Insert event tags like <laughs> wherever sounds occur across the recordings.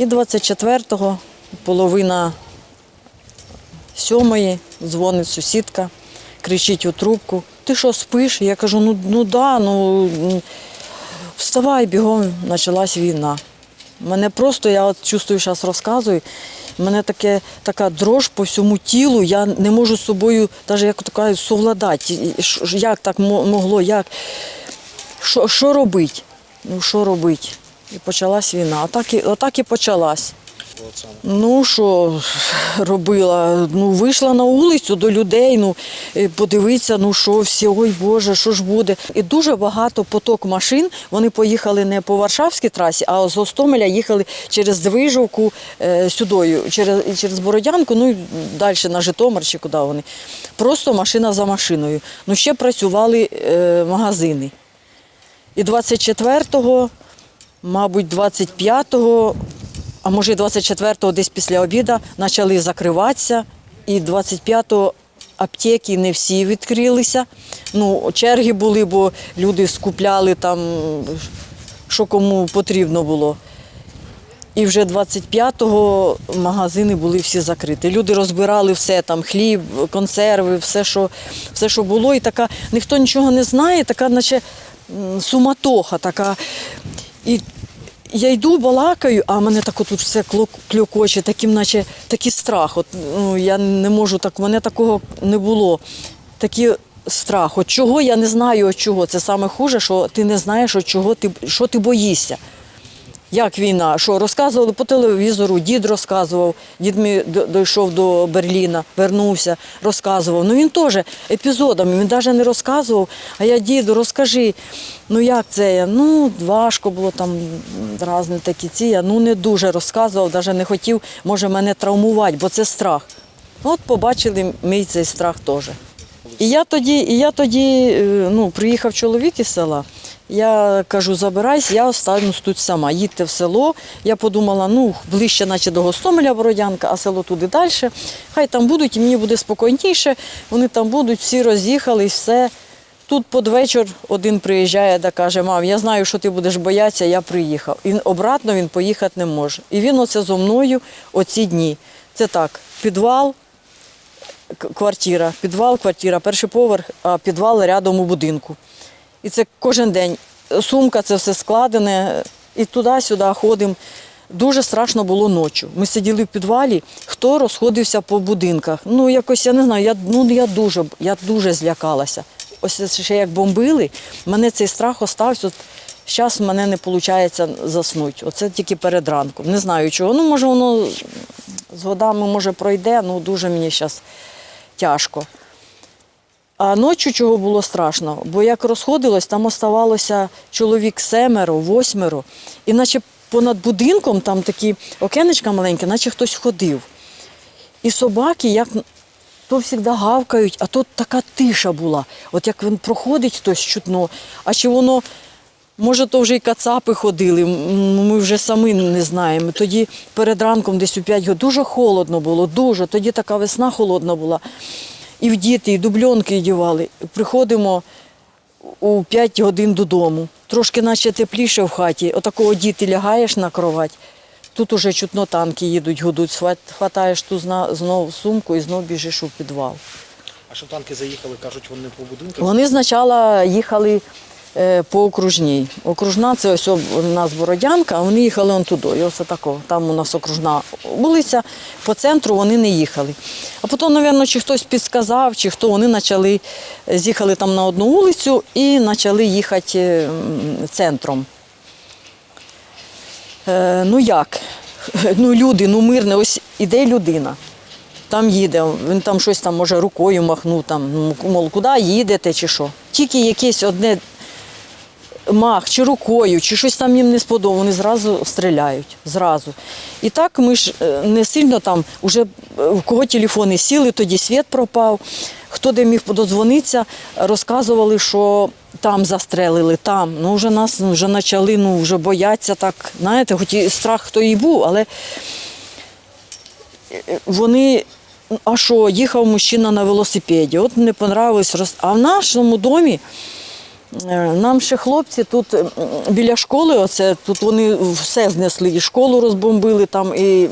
І 24-го, половина сьомої, дзвонить сусідка, кричить у трубку. Ти що спиш? Я кажу, ну, ну да, ну вставай бігом, почалась війна. Мене просто, я от чувствую, зараз розказую, мене таке, така дрож по всьому тілу, я не можу з собою, навіть як така, совладати. Як так могло, як? Що, робити? Ну, що робити? І почалась війна. Отак і, отак і почалась. Ну що робила? Ну вийшла на вулицю до людей. Ну подивитися, ну що всі, ой Боже, що ж буде? І дуже багато поток машин. Вони поїхали не по Варшавській трасі, а з Гостомеля їхали через Движовку е, сюдою, через через Бородянку, ну і далі на Житомир чи куди вони. Просто машина за машиною. Ну ще працювали е, магазини. І 24-го, мабуть, 25-го, а може 24-го десь після обіду почали закриватися. І 25-го аптеки не всі відкрилися. Ну, черги були, бо люди скупляли там, що кому потрібно було. І вже 25-го магазини були всі закриті. Люди розбирали все там, хліб, консерви, все, що, все, що було. І така, ніхто нічого не знає, така, наче суматоха така. І я йду, балакаю, а мене так от все кльокоче, таким, наче такий страх. От, ну, я не можу так, мене такого не було. Такий страх. От чого я не знаю, от чого. Це саме хуже, що ти не знаєш, от чого ти, що ти боїшся. Як війна? Що розказували по телевізору, дід розказував, дід мій дійшов до Берліна, вернувся, розказував. Ну він теж епізодами, він навіть не розказував. А я діду, розкажи, ну як це? Ну, важко було там різні такі ці. Я ну не дуже розказував, навіть не хотів, може, мене травмувати, бо це страх. От побачили мій цей страх теж. І я тоді, і я тоді е, ну, приїхав чоловік із села. Я кажу, забирайся, я останусь тут сама. Їдьте в село. Я подумала, ну, ближче, наче до Гостомеля Бородянка, а село туди далі. Хай там будуть, і мені буде спокійніше. Вони там будуть, всі роз'їхались, все. Тут під вечір один приїжджає та каже, мам, я знаю, що ти будеш боятися, я приїхав. І обратно він поїхати не може. І він оце зо мною оці дні. Це так, підвал, квартира, підвал, квартира, перший поверх, а підвал рядом у будинку. І це кожен день. Сумка, це все складене, і туди-сюди ходимо. Дуже страшно було ночі. Ми сиділи в підвалі, хто розходився по будинках. Ну, якось я не знаю, я, ну, я, дуже, я дуже злякалася. Ось ще як бомбили, мене цей страх остався. Зараз мене не виходить заснути. Оце тільки перед ранком. Не знаю чого. Ну, може, воно з годами може пройде, ну дуже мені зараз тяжко. А ночі чого було страшно? Бо як розходилось, там оставалося чоловік семеро, восьмеро, і наче понад будинком там такі окенечка маленькі, наче хтось ходив. І собаки, як то завжди гавкають, а тут така тиша була. От як він проходить хтось чутно, а чи воно, може, то вже і кацапи ходили, ми вже самі не знаємо. Тоді перед ранком, десь у 5 годин, дуже холодно було, дуже. Тоді така весна холодна була. І в діти, і дубльонки одягали. Приходимо у 5 годин додому. Трошки наче тепліше в хаті. Отакого діти лягаєш на кровать. Тут уже чутно танки їдуть, гудуть, хватаєш ту знову знов сумку і знов біжиш у підвал. А що танки заїхали, кажуть, вони по будинках? Вони спочатку їхали по окружній. Окружна це ось у нас Бородянка, а вони їхали он туди. Ось тако. Там у нас окружна вулиця, по центру вони не їхали. А потім, мабуть, чи хтось підсказав, чи хто вони почали, е, з'їхали там на одну вулицю і почали їхати е, центром. Е, ну як? <laughs> Ну люди, ну мирне, ось іде людина. Там їде, він там щось там може рукою махнув, там, мов, куди їдете чи що. Тільки якесь одне мах, чи рукою, чи щось там їм не сподобалося, вони зразу стріляють. Зразу. І так ми ж е, не сильно там, уже в кого телефони сіли, тоді світ пропав. Хто де міг пододзвонитися, розказували, що там застрелили, там. Ну вже нас ну, вже почали ну, вже бояться так. Знаєте, хоч і страх хто і був, але вони. А що, їхав мужчина на велосипеді, от не понравилось. А в нашому домі Е, Нам ще хлопці тут біля школи, оце тут вони все знесли. І школу розбомбили, там і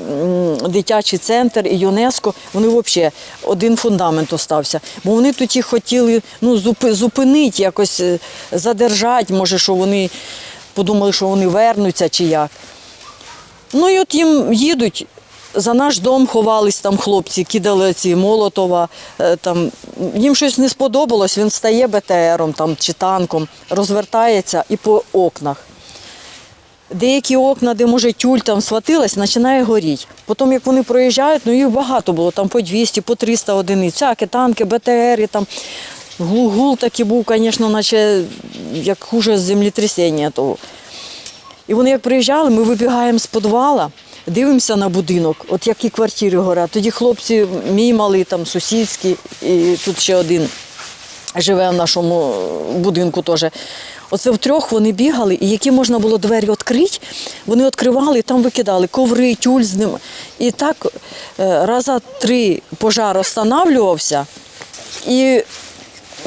дитячий центр, і ЮНЕСКО. Вони взагалі один фундамент остався. Бо вони тут їх хотіли ну, зупинити, якось е, задержати. Може, що вони подумали, що вони вернуться чи як. Ну і от їм їдуть. За наш дом ховались там хлопці, кидали ці Молотова. е, Там, їм щось не сподобалось, він стає БТРом там, чи танком, розвертається і по окнах. Деякі окна, де може тюль там схватилась, починає горіти. Потім, як вони проїжджають, ну їх багато було, там по 200, по 300 одиниць. Всякі танки, БТРи, там гул-гул такий був, звісно, наче як хуже землетрясіння того. І вони як приїжджали, ми вибігаємо з підвала, дивимося на будинок, от які квартири горять. Тоді хлопці мій малий, там сусідський, і тут ще один живе в нашому будинку теж. Оце втрьох вони бігали, і які можна було двері відкрити, вони відкривали і там викидали коври, тюль з ним. І так е, раза три пожар останавливався, і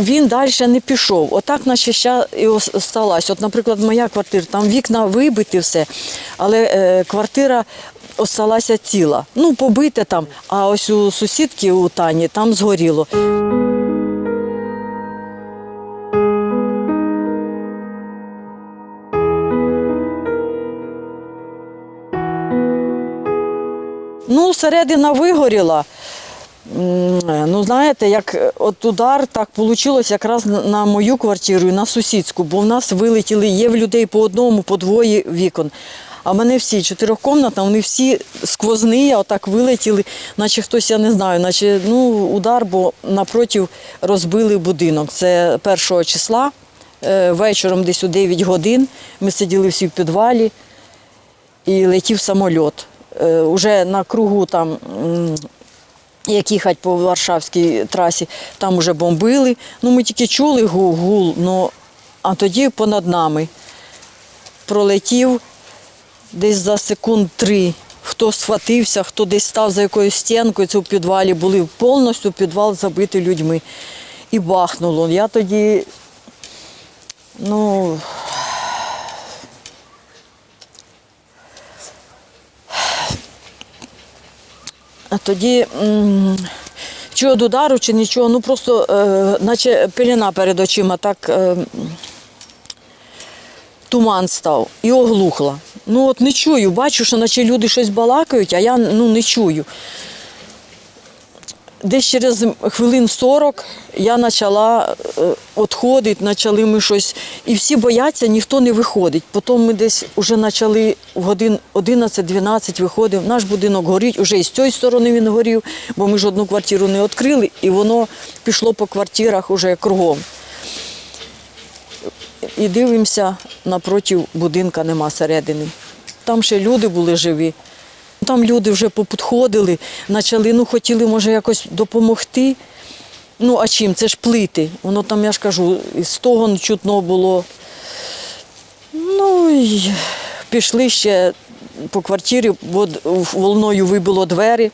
він далі не пішов. Отак наче ще і ос- сталась. От, наприклад, моя квартира, там вікна вибиті все, але е, квартира осталася ціла. Ну, побите там, а ось у сусідки у Тані там згоріло. Ну, середина вигоріла. Ну, знаєте, як е, от удар так вийшло якраз на- мою квартиру і на сусідську, бо в нас вилетіли, є в людей по одному, по двоє вікон. А в мене всі чотирьохкомнатна, вони всі сквозні, отак вилетіли, наче хтось, я не знаю, наче ну, удар, бо напротив розбили будинок. Це 1 числа, е, вечором десь у 9 годин. Ми сиділи всі в підвалі і летів самольот. Е, Уже на кругу там, як їхати по Варшавській трасі, там уже бомбили. Ну, ми тільки чули гул, ну, а тоді понад нами пролетів десь за секунд три. Хто схватився, хто десь став за якоюсь стінкою, це в підвалі були повністю підвал забитий людьми. І бахнуло. Я тоді, ну, тоді чи від удару, чи нічого, ну просто е, наче пелена перед очима, так е, туман став і оглухла. Ну от не чую, бачу, що наче люди щось балакають, а я ну, не чую. Десь через хвилин 40 я почала відходити, почали ми щось. І всі бояться, ніхто не виходить. Потім ми десь вже почали в годин 11-12 виходив. Наш будинок горить, вже і з цієї сторони він горів, бо ми ж одну квартиру не відкрили, і воно пішло по квартирах уже кругом. І дивимося, напроти будинка нема середини. Там ще люди були живі. Там люди вже попідходили, почали, ну хотіли, може, якось допомогти. Ну, а чим? Це ж плити. Воно там, я ж кажу, і стогон чутно було. Ну і пішли ще по квартирі, бо волною вибило двері.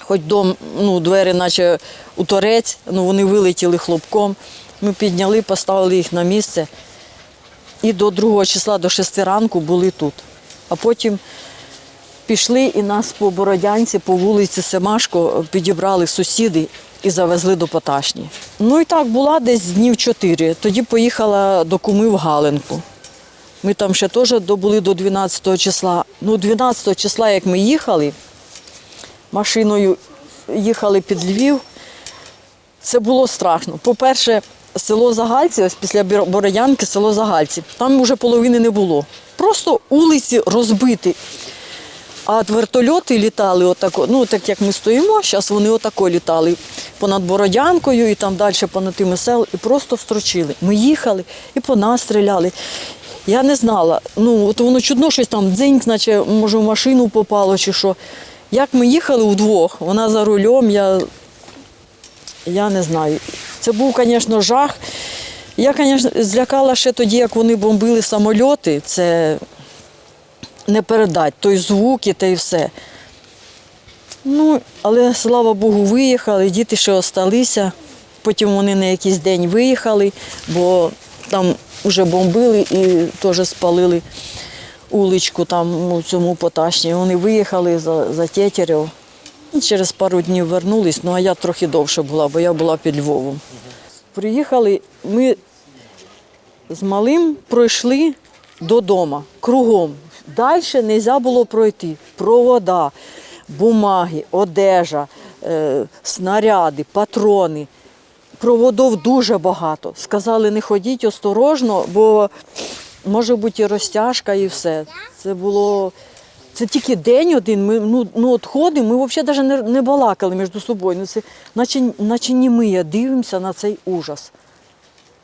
Хоч дом, ну, двері, наче у торець, ну вони вилетіли хлопком. Ми підняли, поставили їх на місце. І до 2 числа, до 6 ранку були тут. А потім пішли і нас по Бородянці, по вулиці Семашко підібрали сусіди і завезли до Поташні. Ну і так була десь днів чотири. Тоді поїхала до куми в Галенку. Ми там ще теж добули до 12 числа. Ну, 12 числа, як ми їхали, машиною їхали під Львів, це було страшно. По-перше, село Загальці, ось після Бородянки, село Загальці, там вже половини не було. Просто вулиці розбиті. А от вертольоти літали отако, ну так як ми стоїмо, зараз вони отако літали понад Бородянкою і там далі понад тими сел, і просто строчили. Ми їхали і по нас стріляли. Я не знала. Ну, от воно чудно щось там дзиньк, наче може в машину попало чи що. Як ми їхали вдвох, вона за рулем, я, я не знаю. Це був, звісно, жах. Я, звісно, злякала ще тоді, як вони бомбили самольоти. Це не передати той звук і те і все. Ну, але слава Богу, виїхали, діти ще осталися. Потім вони на якийсь день виїхали, бо Там вже бомбили і теж спалили уличку там у цьому поташні. Вони виїхали за, за Тетерів. Ну, Через пару днів вернулись, ну а я трохи довше була, бо я була під Львовом. Приїхали, ми з малим пройшли додому кругом. Далі не можна було пройти. Провода, бумаги, одежа, е, снаряди, патрони. Проводов дуже багато. Сказали, не ходіть осторожно, бо може бути і розтяжка, і все. Це було. Це тільки день один. Ми ну, ну от ходимо, ми взагалі навіть не, не балакали між собою. Ну, це, наче, наче німиє, дивимося на цей ужас.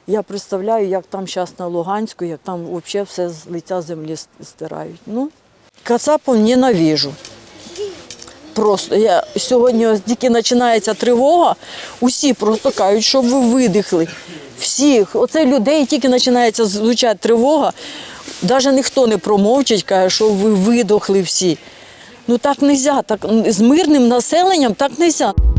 Я представляю, як там зараз на Луганську, як там взагалі все з лиця землі стирають. Ну, Кацапов ненавижу. Просто я сьогодні тільки починається тривога, усі просто кажуть, щоб ви видихли. Всіх. Оце людей тільки починається звучати тривога. Навіть ніхто не промовчить, каже, що ви видохли всі. Ну так не можна, так з мирним населенням так не можна.